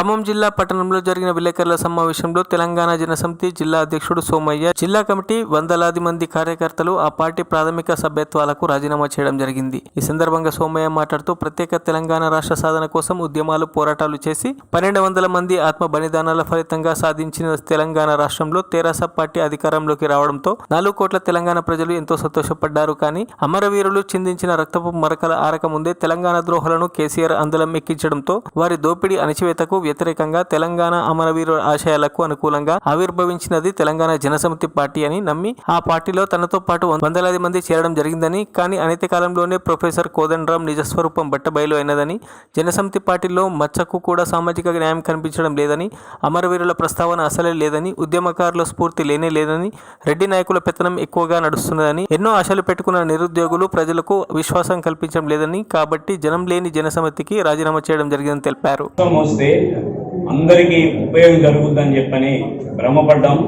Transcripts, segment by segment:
ఖమ్మం జిల్లా పట్టణంలో జరిగిన విలేకరుల సమావేశంలో తెలంగాణ జనసమితి జిల్లా అధ్యక్షుడు సోమయ్య జిల్లా కమిటీ వందలాది మంది కార్యకర్తలు ఆ పార్టీ ప్రాథమిక సభ్యత్వాలకు రాజీనామా చేయడం జరిగింది. ఈ సందర్భంగా సోమయ్య మాట్లాడుతూ ప్రత్యేక తెలంగాణ రాష్ట్ర సాధన కోసం ఉద్యమాలు పోరాటాలు చేసి పన్నెండు వందల మంది ఆత్మ బలిదానాల ఫలితంగా సాధించిన తెలంగాణ రాష్ట్రంలో తెరాస పార్టీ అధికారంలోకి రావడంతో నాలుగు కోట్ల తెలంగాణ ప్రజలు ఎంతో సంతోషపడ్డారు. కానీ అమరవీరులు చిందించిన రక్తపు మరకల ఆరక ముందే తెలంగాణ ద్రోహులను కేసీఆర్ అందలం ఎక్కించడంతో వారి దోపిడీ అణచివేతకు వ్యతిరేకంగా తెలంగాణ అమరవీరుల ఆశయాలకు అనుకూలంగా ఆవిర్భవించినది తెలంగాణ జనసమితి పార్టీ అని నమ్మి ఆ పార్టీలో తనతో పాటు వందలాది మంది చేరడం జరిగిందని కానీ అనతి కాలంలోనే ప్రొఫెసర్ కోదండరాం నిజస్వరూపం బట్టబయలు అయినదని జనసమితి పార్టీలో మచ్చకు కూడా సామాజిక న్యాయం కనిపించడం లేదని అమరవీరుల ప్రస్తావన అసలే లేదని ఉద్యమకారుల స్ఫూర్తి లేనే లేదని రెడ్డి నాయకుల పెత్తనం ఎక్కువగా నడుస్తున్నదని ఎన్నో ఆశలు పెట్టుకున్న నిరుద్యోగులు ప్రజలకు విశ్వాసం కల్పించడం లేదని కాబట్టి జనం లేని జనసమితికి రాజీనామా చేయడం జరిగిందని తెలిపారు. అందరికీ ఉపయోగం జరుగుతుందని చెప్పని భ్రమపడ్డాం.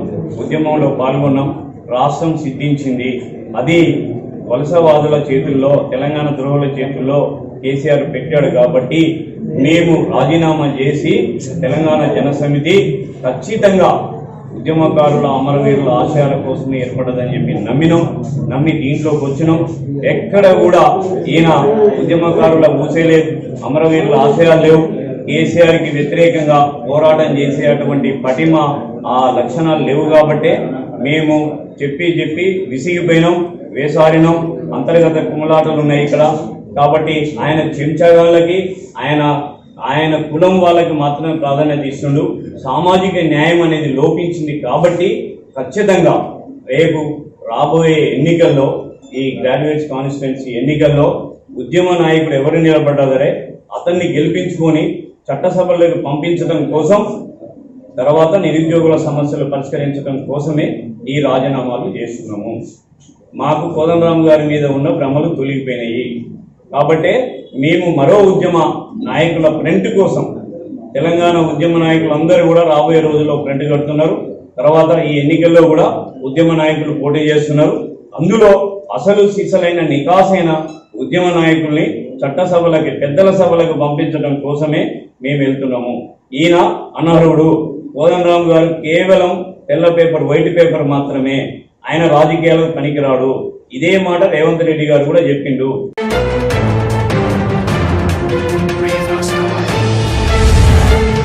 ఉద్యమంలో పాల్గొన్నాం. రాష్ట్రం సిద్ధించింది. అది వలసవాదుల చేతుల్లో తెలంగాణ ద్రోహుల చేతుల్లో కేసీఆర్ పెట్టాడు కాబట్టి మేము రాజీనామా చేసి తెలంగాణ జనసమితి ఖచ్చితంగా ఉద్యమకారుల అమరవీరుల ఆశయాల కోసమే ఏర్పడదని చెప్పి నమ్మినాం. నమ్మి దీంట్లోకి వచ్చినాం. ఎక్కడ కూడా ఈయన ఉద్యమకారుల ఊసేలేదు. అమరవీరుల ఆశయాలు లేవు. కేసీఆర్కి వ్యతిరేకంగా పోరాటం చేసే అటువంటి పటిమ ఆ లక్షణాలు లేవు కాబట్టే మేము చెప్పి చెప్పి విసిగిపోయినాం వేసారినాం. అంతర్గత కుమలాటలు ఉన్నాయి ఇక్కడ. కాబట్టి ఆయన చెంచగాళ్ళకి ఆయన ఆయన కులం వాళ్ళకి మాత్రమే ప్రాధాన్యత ఇస్తుండు. సామాజిక న్యాయం అనేది లోపించింది కాబట్టి ఖచ్చితంగా రేపు రాబోయే ఎన్నికల్లో ఈ గ్రాడ్యుయేట్స్ కాన్స్టిట్యున్సీ ఎన్నికల్లో ఉద్యమ నాయకుడు ఎవరు నిలబడ్డా సరే అతన్ని గెలిపించుకొని చట్టసభలకు పంపించడం కోసం తర్వాత నిరుద్యోగుల సమస్యలు పరిష్కరించడం కోసమే ఈ రాజీనామాలు చేస్తున్నాము. మాకు కోదండరామ్ గారి మీద ఉన్న భ్రమలు తొలగిపోయినాయి. కాబట్టే మేము మరో ఉద్యమ నాయకుల ప్రింట్ కోసం తెలంగాణ ఉద్యమ నాయకులు అందరూ కూడా రాబోయే రోజుల్లో ప్రింట్ కడుతున్నారు. తర్వాత ఈ ఎన్నికల్లో కూడా ఉద్యమ నాయకులు పోటీ చేస్తున్నారు. అందులో అసలు సిసలైన నికాసైన ఉద్యమ నాయకుల్ని చట్టసభలకి పెద్దల సభలకు పంపించడం కోసమే మేము వెళ్తున్నాము. ఈయన అనర్హుడు. కోదండరామ్ గారు కేవలం తెల్ల పేపర్ వైట్ పేపర్ మాత్రమే. ఆయన రాజకీయాలకు పనికిరాడు. ఇదే మాట రేవంత్ రెడ్డి గారు కూడా చెప్పిండు.